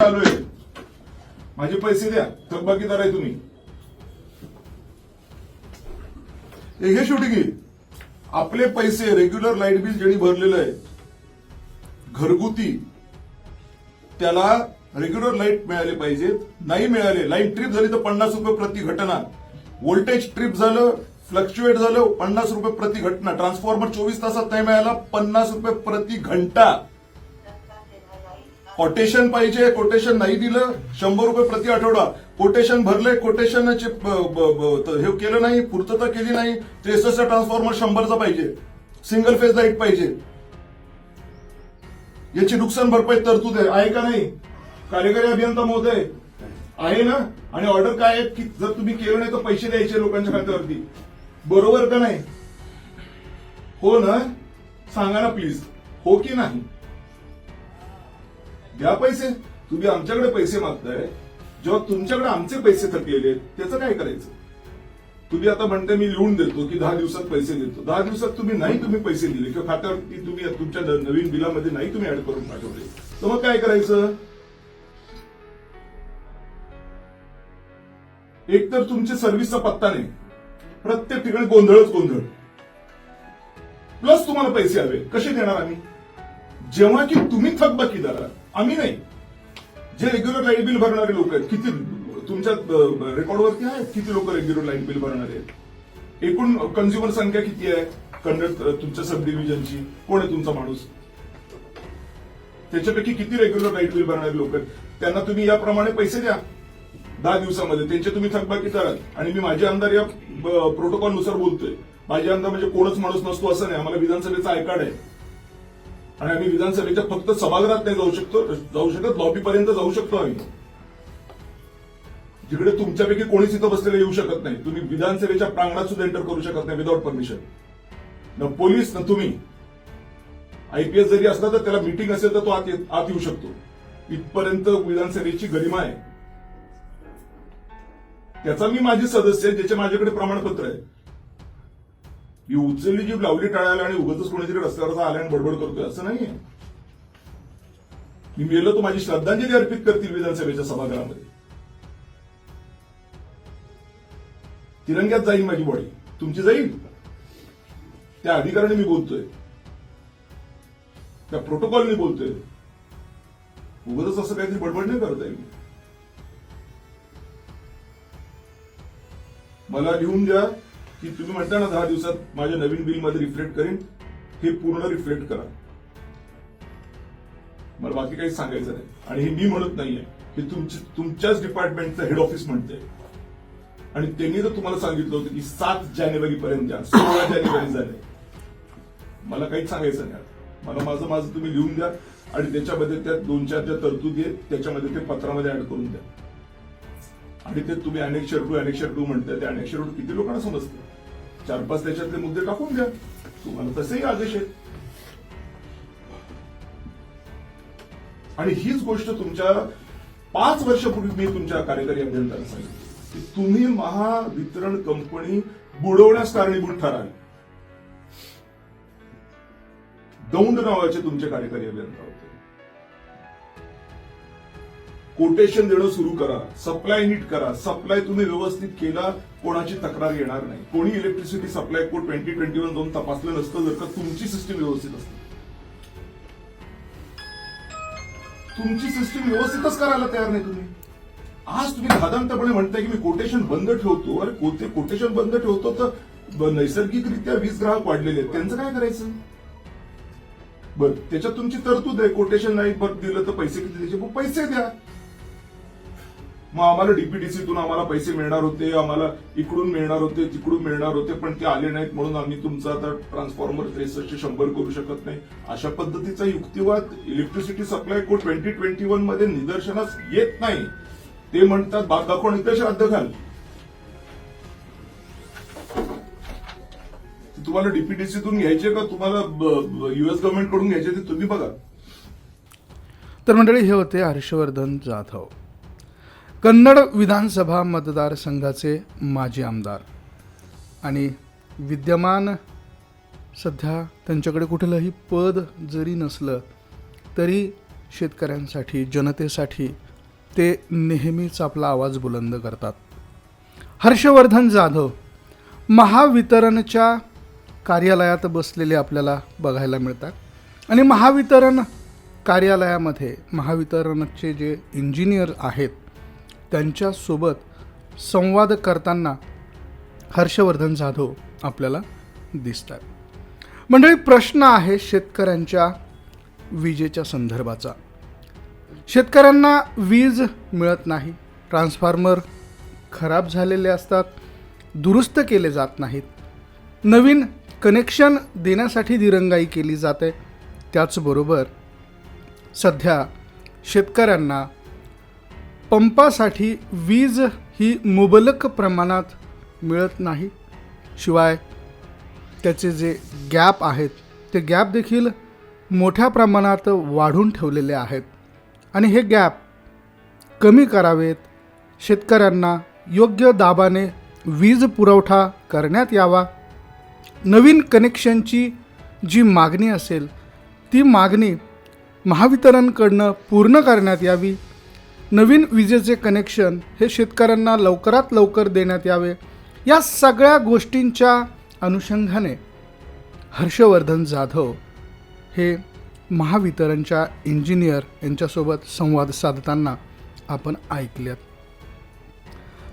आलोय माझे पैसे द्या थकबाकीदार आहे तुम्ही. हे शेवटी घे. आपले पैसे रेग्युलर लाइट बिल ज्यांनी भरलेलं आहे घरगुती त्याला रेग्युलर लाइट मिळाले पाहिजेत. नाही मिळाले लाइट ट्रिप झाली तर पन्नास रुपये प्रति घटना व्होल्टेज ट्रिप झालं फ्लक्च्युएट झालं पन्नास रुपये प्रति घटना ट्रान्सफॉर्मर चोवीस तासात नाही मिळाला पन्नास रुपये प्रति घंटा कोटेशन पाहिजे कोटेशन नाही दिलं शंभर रुपये प्रति आठवडा. कोटेशन भरले कोटेशनचे हे केलं नाही पूर्तता केली नाही त्रेसष्ट ट्रान्सफॉर्मर शंभरचा पाहिजे. सिंगल फेज लाइट पाहिजे. याची नुकसान भरपाई तरतूद आहे. आहे का नाही? कार्यकारी अभियंता महोदय आहे ना? आणि ऑर्डर काय आहे की जर तुम्ही केलं नाही तर पैसे द्यायचे लोकांच्या खात्यावरती. बरोबर का नाही? हो ना? सांगा ना प्लीज हो की नाही? द्या पैसे. तुम्ही आमच्याकडे पैसे मागताय. जेव्हा तुमच्याकडे आमचे पैसे थकलेले आहेत त्याचं काय करायचं? तुम्ही आता म्हणते मी लिहून देतो की दहा दिवसात पैसे देतो. दहा दिवसात तुम्ही नाही तुम्ही पैसे दिले किंवा खात्यावरती तुम्ही तुमच्या नवीन बिलामध्ये नाही तुम्ही ऍड करून पाठवले. तर मग काय करायचं? एक तर तुमच्या सर्व्हिसचा पत्ता नाही. प्रत्येक ठिकाणी गोंधळच गोंधळ. प्लस तुम्हाला पैसे हवे. कसे देणार आम्ही? जेव्हा की तुम्ही थकबाकीदार आहात, आम्ही नाही. जे रेग्युलर लाइट बिल भरणारे लोक आहेत किती तुमच्या रेकॉर्डवरती आहे? किती लोक रेग्युलर लाइट बिल भरणारे आहेत? एकूण कन्झ्युमर संख्या किती आहे? कन्नड तुमच्या सब डिव्हिजनची कोण आहे तुमचा माणूस? त्याच्यापैकी किती रेग्युलर लाइट बिल भरणारे लोक आहेत? त्यांना तुम्ही याप्रमाणे पैसे द्या. दहा दिवसामध्ये. त्यांचे तुम्ही थकबाकी करा आणि मी माझे आमदार या प्रोटोकॉलनुसार बोलतोय. माझे आमदार म्हणजे कोणच माणूस नसतो असं नाही. आम्हाला विधानसभेचा आयकार्ड आहे. आणि आम्ही विधानसभेच्या फक्त सभागृहात नाही जाऊ शकतो जाऊ शकत लॉबीपर्यंत जाऊ शकतो आम्ही. जिकडे तुमच्यापैकी कोणीच इथं बसलेलं येऊ शकत नाही. तुम्ही विधानसभेच्या प्रांगणात सुद्धा एंटर करू शकत नाही विदाऊट परमिशन न पोलीस न तुम्ही. आयपीएस जरी असला तर त्याला मीटिंग असेल तर तो आत आत येऊ शकतो. इथपर्यंत विधानसभेची गरिमा आहे. त्याचा मी माझी सदस्य आहे ज्याचे माझ्याकडे प्रमाणपत्र आहे. ही उचलली जी लावली टाळायला आणि उगाच कोणीतरी रस्त्यावर आला आणि बडबड करतोय असं नाहीये. मी मेलो तो माझी श्रद्धांजली अर्पित करतील विधानसभेच्या सभागृहामध्ये. तिरंग्यात जाईल माझी बॉडी. तुमची जाईल? त्या अधिकाराने मी बोलतोय. त्या प्रोटोकॉलने बोलतोय. उगतच असं काहीतरी बडबड नाही करत आहे मला लिहून द्या. की तुम्ही म्हणता ना दहा दिवसात माझ्या नवीन बिलमध्ये रिफ्लेक्ट करेन हे पूर्ण रिफ्लेक्ट करा. मला बाकी काही सांगायचं नाही. आणि हे मी म्हणत नाहीये. हे तुमच्याच डिपार्टमेंटचं हेड ऑफिस म्हणते आणि त्यांनी जर तुम्हाला सांगितलं होतं की सात जानेवारी पर्यंत द्या सोळा जानेवारी झाले. मला काहीच सांगायचं नाही मला माझं माझं तुम्ही लिहून द्या आणि त्याच्यामध्ये त्या दोन चार ज्या तरतुदी आहेत त्याच्यामध्ये ते पत्रामध्ये ऍड करून द्या. आणि ते तुम्ही अनेक शर्टू अनेक शर्टू म्हणते ते अनेक शर्टू किती लोकांना समजतं चार पाच त्याच्यातले मुद्दे टाकून द्या तुम्हाला तसेही आदेश आहेत. आणि हीच गोष्ट तुमच्या पाच वर्षापूर्वी मी तुमच्या कार्यकारी अभियंत्याला सांगितलं. की तुम्ही महावितरण कंपनी बुडवण्यास कारणीभूत ठराल. दौंड नावाचे तुमचे कार्यकारी अभियंता होते. कोटेशन देणं सुरू करा सप्लाय नीट करा. सप्लाय तुम्ही व्यवस्थित केला कोणाची तक्रार येणार नाही. कोणी electricity supply code twenty twenty one दोन तपासलं नसतं जर का तुमची सिस्टीम व्यवस्थित असते. तुमची सिस्टीम व्यवस्थितच करायला तयार नाही तुम्ही. आज तुम्ही धादांतपणे म्हणताय की मी कोटेशन बंद ठेवतो. अरे कोते कोटेशन बंद ठेवतो तर नैसर्गिकरित्या वीज ग्राहक वाढलेले आहेत. त्यांचं काय करायचं? बर त्याच्यात तुमची तरतूद आहे. कोटेशन नाही बरं दिलं तर पैसे किती द्यायचे? पैसे द्या. मग आम्हाला डीपीडीसीतून आम्हाला पैसे मिळणार होते आम्हाला इकडून मिळणार होते तिकडून मिळणार होते पण ते आले नाहीत म्हणून आम्ही तुमचा आता ट्रान्सफॉर्मर त्रेसष्ट शंभर करू शकत नाही. अशा पद्धतीचा युक्तिवाद electricity supply code twenty twenty वनमध्ये निदर्शनास येत नाही. ते म्हणतात बाग दाखवून इथे श्राद्ध घाल तुम्हाला डीपीडीसीतून घ्यायचे का? तुम्हाला युएस गव्हर्नमेंटकडून घ्यायचे ते तुम्ही बघा. तर मंडळी हे होते हर्षवर्धन जाधव. कन्नड विधानसभा मतदारसंघाचे माजी आमदार. आणि विद्यमान सध्या त्यांच्याकडे कुठलंही पद जरी नसलं तरी शेतकऱ्यांसाठी जनतेसाठी ते नेहमीच आपला आवाज बुलंद करतात. हर्षवर्धन जाधव महावितरणच्या कार्यालयात बसलेले आपल्याला बघायला मिळतात. आणि महावितरण कार्यालयामध्ये महावितरणचे जे इंजिनियर आहेत त्यांच्यासोबत संवाद करताना हर्षवर्धन जाधव आपल्याला दिसतात. मंडळी प्रश्न आहे शेतकऱ्यांच्या विजेच्या संदर्भाचा. शेतकऱ्यांना वीज मिळत नाही ट्रान्सफॉर्मर खराब झालेले असतात दुरुस्त केले जात नाहीत. नवीन कनेक्शन देण्यासाठी दिरंगाई केली जाते. त्याचबरोबर सध्या शेतकऱ्यांना पंपासाठी वीज ही मुबलक प्रमाणात मिळत नाही. शिवाय त्याचे जे गॅप आहेत ते गॅप देखील मोठ्या प्रमाणात वाढून ठेवलेले आहेत. आणि हे गॅप कमी करावेत शेतकऱ्यांना योग्य दाबाने वीज पुरवठा करण्यात यावा. नवीन कनेक्शनची जी मागणी असेल ती मागणी महावितरणकडनं पूर्ण करण्यात यावी. नवीन विजेचे कनेक्शन हे शेतकऱ्यांना लवकरात लवकर देण्यात यावे या सगळ्या गोष्टींच्या अनुषंगाने हर्षवर्धन जाधव हे महावितरणच्या इंजिनियर यांच्यासोबत संवाद साधताना आपण ऐकल्यात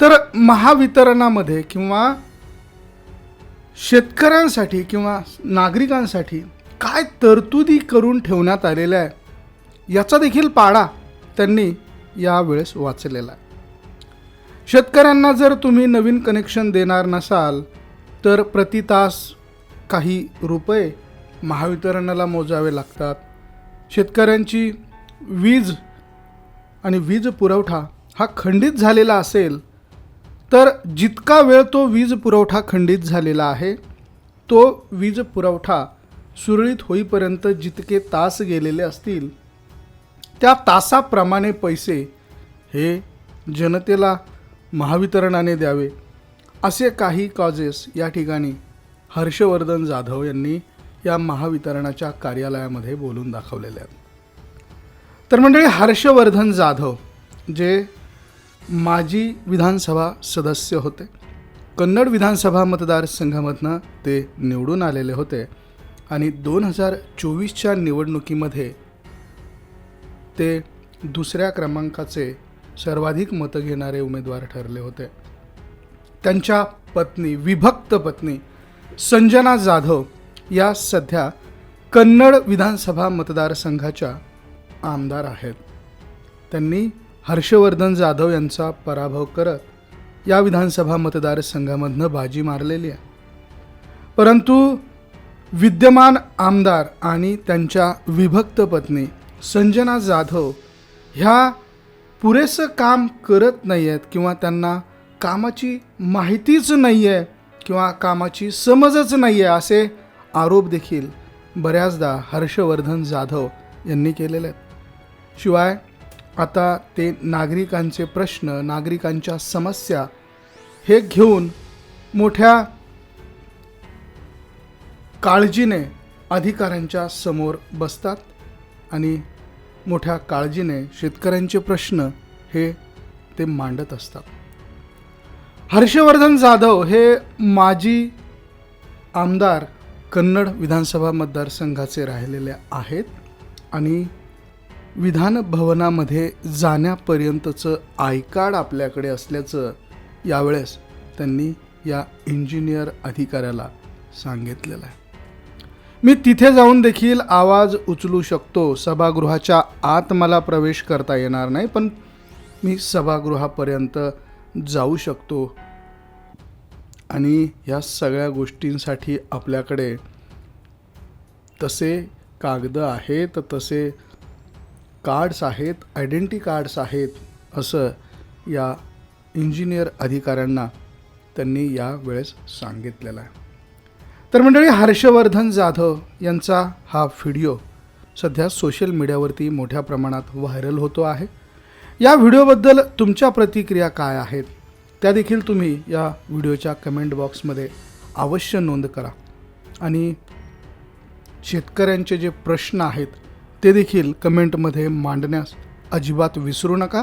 तर महावितरणामध्ये किंवा शेतकऱ्यांसाठी किंवा नागरिकांसाठी काय तरतुदी करून ठेवण्यात आलेल्या आहे याचा देखील पाडा त्यांनी यावेळेस वाचलेला आहे. शेतकऱ्यांना जर तुम्ही नवीन कनेक्शन देणार नसाल तर प्रति तास काही रुपये महावितरणाला मोजावे लागतात. शेतकऱ्यांची वीज आणि वीज पुरवठा हा खंडित झालेला असेल तर जितका वेळ तो वीज पुरवठा खंडित झालेला आहे तो वीज पुरवठा सुरळीत होईपर्यंत जितके तास गेलेले असतील त्या तासाप्रमाणे पैसे हे जनतेला महावितरणाने द्यावे असे काही कॉजेस या ठिकाणी हर्षवर्धन जाधव यांनी या महावितरणाच्या कार्यालयामध्ये बोलून दाखवलेले आहेत. तर मंडळी हर्षवर्धन जाधव जे माजी विधानसभा सदस्य होते कन्नड विधानसभा मतदारसंघामधनं ते निवडून आलेले होते आणि दोन हजार चोवीसच्या निवडणुकीमध्ये ते दुसऱ्या क्रमांकाचे सर्वाधिक मतं घेणारे उमेदवार ठरले होते. त्यांच्या पत्नी विभक्त पत्नी संजना जाधव या सध्या कन्नड विधानसभा मतदारसंघाच्या आमदार आहेत. त्यांनी हर्षवर्धन जाधव यांचा पराभव करत या विधानसभा मतदारसंघामधनं बाजी मारलेली आहे. परंतु विद्यमान आमदार आणि त्यांच्या विभक्त पत्नी संजना जाधव ह्या पुरेसं काम करत नाही आहेत किंवा त्यांना कामाची माहितीच नाही आहे किंवा कामाची समजच नाही आहे असे आरोप देखील बऱ्याचदा हर्षवर्धन जाधव यांनी केलेले आहेत. शिवाय आता ते नागरिकांचे प्रश्न नागरिकांच्या समस्या हे घेऊन मोठ्या काळजीने अधिकाऱ्यांच्या समोर बसतात आणि मोठ्या काळजीने शेतकऱ्यांचे प्रश्न हे ते मांडत असतात. हर्षवर्धन जाधव हे माजी आमदार कन्नड विधानसभा मतदारसंघाचे राहिलेले आहेत आणि विधान भवनामध्ये जाण्यापर्यंतचं आयकार्ड आपल्याकडे असल्याचं यावेळेस त्यांनी या इंजिनियर अधिकाऱ्याला सांगितलेलं आहे. मी तिथे जाऊन देखील आवाज उचलू शकतो. सभागृहाच्या आत मला प्रवेश करता येणार नाही पण मी सभागृहापर्यंत जाऊ शकतो. आणि या सगळ्या गोष्टींसाठी आपल्याकडे तसे कागदं आहेत तसे कार्ड्स आहेत आयडेंटी कार्ड्स आहेत असं या इंजिनियर अधिकाऱ्यांना त्यांनी या वेळेस सांगितलेलं आहे. तर मंडळी हर्षवर्धन जाधव यांचा हा व्हिडिओ सध्या सोशल मीडियावरती मोठ्या प्रमाणात व्हायरल होतो आहे. या व्हिडिओबद्दल तुमच्या प्रतिक्रिया काय आहेत त्या देखील तुम्ही या व्हिडिओच्या कमेंट बॉक्समध्ये अवश्य नोंद करा. आणि शेतकऱ्यांचे जे प्रश्न आहेत ते देखील कमेंटमध्ये मांडण्यास अजिबात विसरू नका.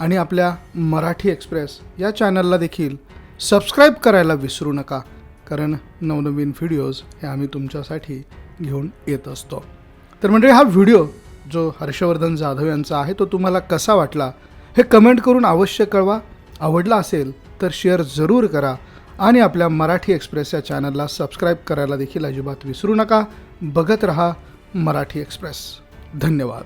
आणि आपल्या मराठी एक्सप्रेस या चॅनलला देखील सबस्क्राईब करायला विसरू नका. कारण नवनवीन व्हिडिओज हे आम्ही तुमच्यासाठी घेऊन येत असतो. तर म्हणजे हा व्हिडिओ जो हर्षवर्धन जाधव यांचा आहे तो तुम्हाला कसा वाटला? हे कमेंट करून अवश्य कळवा. आवडला असेल तर शेअर जरूर करा आणि आपल्या मराठी एक्सप्रेस या चॅनलला सबस्क्राईब करायला देखील अजिबात विसरू नका. बघत रहा मराठी एक्सप्रेस धन्यवाद.